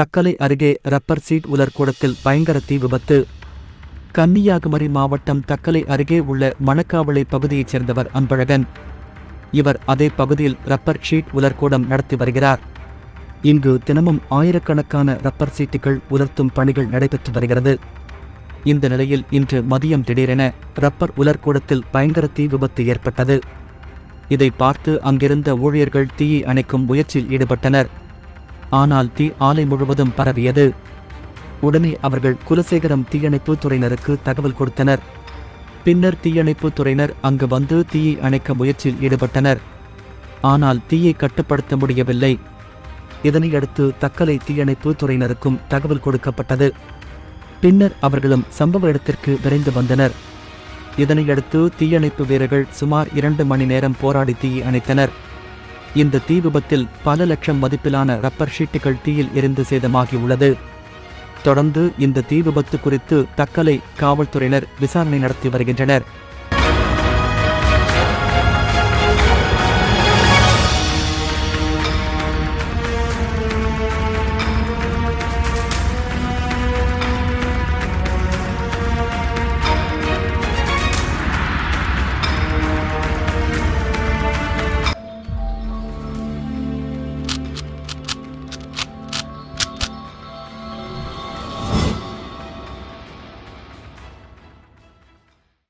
தக்கலை அருகே rubber seat உலர்கூடத்தில் பயங்கர தீ விபத்து. கன்னியாகுமரி மாவட்டம் தக்கலை அருகே உள்ள மணக்காவளை பகுதியைச் சேர்ந்தவர் அன்பழகன். இவர் அதே பகுதியில் ரப்பர் ஷீட் உலர்கூடம் நடத்தி வருகிறார். இங்கு தினமும் ஆயிரக்கணக்கான ரப்பர் சீட்டுகள் உலர்த்தும் பணிகள் நடைபெற்று வருகிறது. இந்த நிலையில் இன்று மதியம் திடீரென ரப்பர் உலர்கூடத்தில் பயங்கர தீ விபத்து ஏற்பட்டது. இதை பார்த்து அங்கிருந்த ஊழியர்கள் தீயை அணைக்கும் முயற்சியில் ஈடுபட்டனர். ஆனால் தீ ஆலை முழுவதும் பரவியது. உடனே அவர்கள் குலசேகரம் தீயணைப்பு துறையினருக்கு தகவல் கொடுத்தனர். பின்னர் தீயணைப்பு துறையினர் அங்கு வந்து தீயை அணைக்க முயற்சியில் ஈடுபட்டனர். ஆனால் தீயை கட்டுப்படுத்த முடியவில்லை. இதனையடுத்து தக்கலை தீயணைப்பு துறையினருக்கும் தகவல் கொடுக்கப்பட்டது. பின்னர் அவர்களும் சம்பவ இடத்திற்கு விரைந்து வந்தனர். இதனையடுத்து தீயணைப்பு வீரர்கள் சுமார் இரண்டு மணி நேரம் போராடி தீயை அணைத்தனர். இந்த தீ விபத்தில் பல லட்சம் மதிப்பிலான ரப்பர் ஷீட்டுகள் தீயில் எரிந்து சேதமாகியுள்ளது. தொடர்ந்து இந்த தீ விபத்து குறித்து தக்கலை காவல்துறையினர் விசாரணை நடத்தி வருகின்றனர்.